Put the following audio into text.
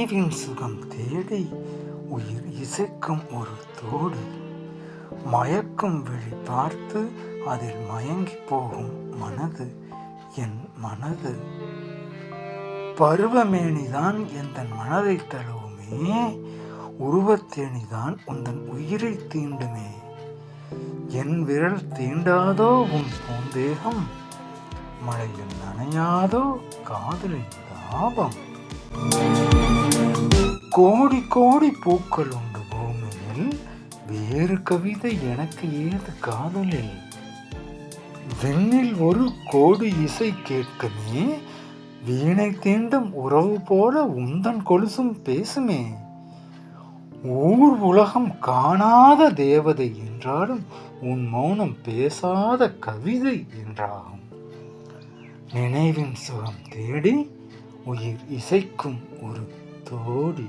நினைவின் சுகம் தேடி உயிர் இசைக்கும் ஒரு தோடி. மயக்கும் விழி பார்த்து அதில் மயங்கி போகும் மனது என் மனது. பருவமேனிதான் எந்தன் மனதை தழுவுமே உருவத்தேனிதான் உந்தன் உயிரை தீண்டுமே. என் விரல் தீண்டாதோ உன் பூந்தேகம் மழையில் நனையாதோ காதலின் தாபம். கோடி கோடி பூக்கள் உண்டு பூமியில். வேறு கவிதை எனக்கு ஏது காதலில்? விண்ணில் ஒரு கோடி இசை கேட்குமே வீணை தீண்டும் உறவு போல உந்தன் கொலுசும் பேசுமே. ஊர் உலகம் காணாத தேவதை என்றாலும் உன் மௌனம் பேசாத கவிதை என்றாகும். நினைவின் சுகம் தேடி உயிர் இசைக்கும் ஒரு தோடி